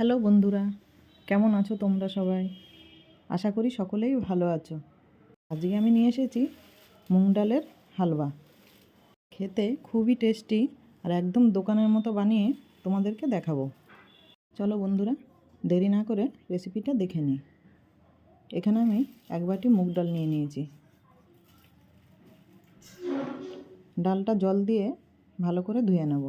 Hello বন্ধুরা, কেমন আছো তোমরা সবাই? আশা করি সকলেই ভালো আছো। আজকে আমি নিয়ে এসেছি মুগ ডালের হালুয়া খেতে খুবই টেস্টি আর একদম দোকানের মতো বানিয়ে তোমাদেরকে দেখাবো। চলো বন্ধুরা, দেরি না করে রেসিপিটা দেখে নিই। এখানে আমি এক বাটি মুগ ডাল নিয়ে নিয়েছি। ডালটা জল দিয়ে ভালো করে ধুয়ে নেব।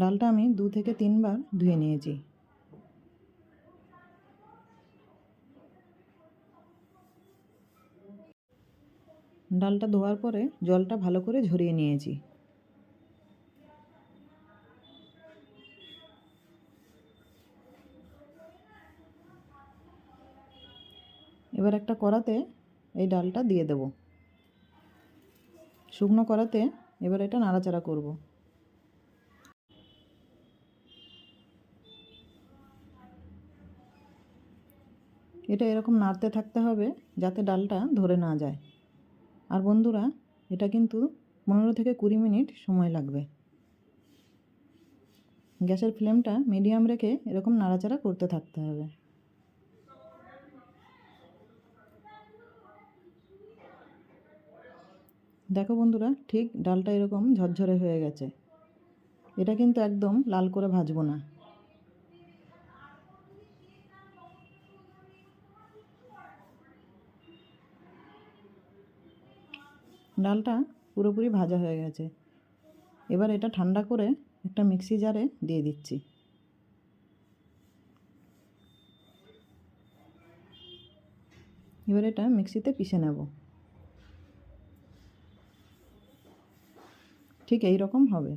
ডালটা আমি দু থেকে তিনবার ধুয়ে নিয়েছি। ডালটা ধোয়ার পরে জলটা ভালো করে ঝরিয়ে নিয়েছি। এবার একটা কড়াতে এই ডালটা দিয়ে দেব। শুকনো কড়াতে এবার এটা নাড়াচাড়া করব। এটা এরকম নাড়তে থাকতে হবে যাতে ডালটা ধরে না যায়। আর বন্ধুরা, এটা কিন্তু পনেরো থেকে কুড়ি মিনিট সময় লাগবে। গ্যাসের ফ্লেমটা মিডিয়াম রেখে এরকম নাড়াচাড়া করতে থাকতে হবে। দেখো বন্ধুরা, ঠিক ডালটা এরকম ঝরঝরে হয়ে গেছে। এটা কিন্তু একদম লাল করে ভাজবো না। ডালটা পুরোপুরি ভাজা হয়ে গেছে। এবার এটা ঠান্ডা করে একটা মিক্সি জারে দিয়ে দিচ্ছি। এবার এটা মিক্সিতে পিষে নেব। ঠিক এই রকম হবে।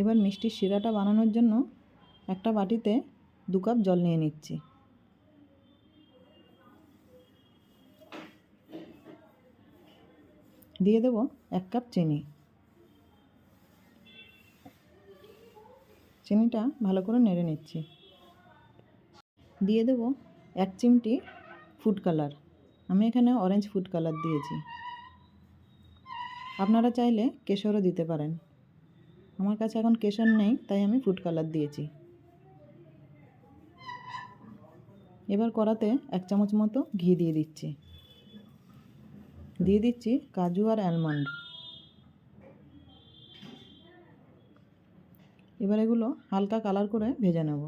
এবার মিষ্টির শিরাটা বানানোর জন্য একটা বাটিতে দু কাপ জল নিয়ে নিচ্ছি। দিয়ে দেব এক কাপ চিনি। চিনিটা ভালো করে নেড়ে নিচ্ছি। দিয়ে দেব এক চিমটি ফুড কালার আমি এখানে অরেঞ্জ ফুড কালার দিয়েছি। আপনারা চাইলে কেশরও দিতে পারেন। আমার কাছে এখন কেশর নেই, তাই আমি ফুড কালার দিয়েছি। এবার কড়াতে এক চামচ মতো ঘি দিয়ে দিচ্ছি। দিয়ে দিচ্ছি কাজু আর অ্যালমন্ড এবার এগুলো হালকা কালার করে ভেজে নেব।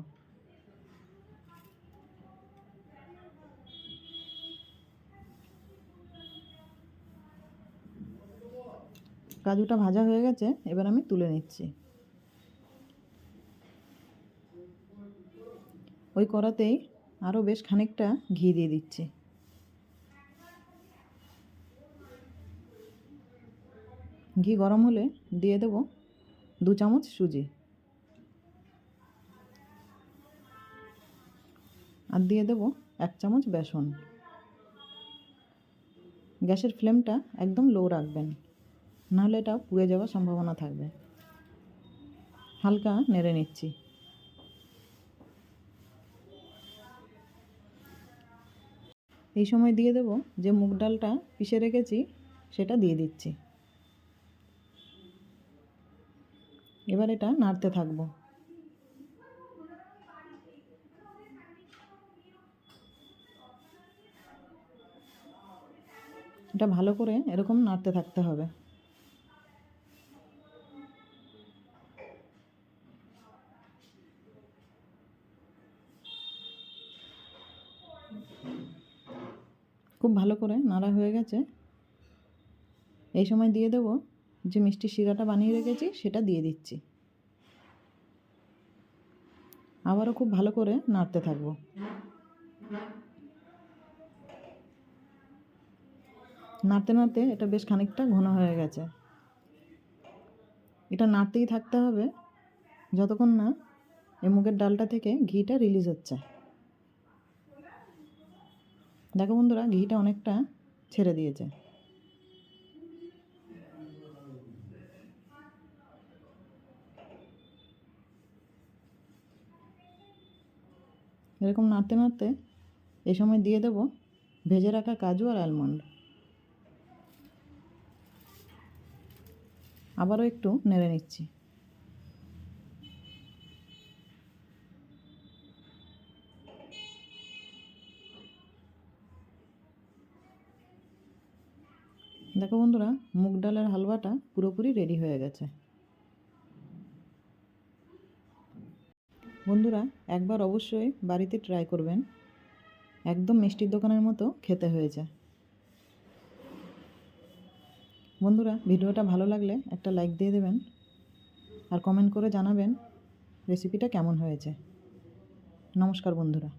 কাজুটা ভাজা হয়ে গেছে, এবার আমি তুলে নিচ্ছি। ওই কড়াতেই আরও বেশ খানিকটা ঘি দিয়ে দিচ্ছি। ঘি গরম হলে দিয়ে দেব দু চামচ সুজি। আর দিয়ে দেব এক চামচ বেসন। গ্যাসের ফ্লেমটা একদম লো রাখবেন, নাহলে এটা পুড়ে যাওয়ার সম্ভাবনা থাকবে। হালকা নেড়ে নিচ্ছি। এই সময় দিয়ে দেব যে মুগ ডালটা পিষে রেখেছি, সেটা দিয়ে দিচ্ছি। এবার এটা নাড়তে থাকব। এটা ভালো করে এরকম নাড়তে থাকতে হবে। খুব ভালো করে নাড়া হয়ে গেছে। এই সময় দিয়ে দেবো যে মিষ্টি শিরাটা বানিয়ে রেখেছি, সেটা দিয়ে দিচ্ছি। আবারও খুব ভালো করে নাড়তে থাকব। নাড়তে নাড়তে এটা বেশ খানিকটা ঘন হয়ে গেছে। এটা নাড়তেই থাকতে হবে, যতক্ষণ না এই মুগের ডালটা থেকে ঘিটা রিলিজ হচ্ছে। দেখো বন্ধুরা, ঘিটা অনেকটা ছেড়ে দিয়েছে। এরকম নাড়তে নাড়তে এই সময় দিয়ে দেব ভেজে রাখা কাজু আর আলমন্ড আবারও একটু নেড়ে নিচ্ছি। দেখো বন্ধুরা, মুগ ডালের হালুয়াটা পুরোপুরি রেডি হয়ে গেছে। বন্ধুরা, একবার অবশ্যই বাড়িতে ট্রাই করবেন। একদম মিষ্টির দোকানের মতো খেতে হয়েছে বন্ধুরা, ভিডিওটা ভালো লাগলে একটা লাইক দিয়ে দেবেন আর কমেন্ট করে জানাবেন রেসিপিটা কেমন হয়েছে। নমস্কার বন্ধুরা।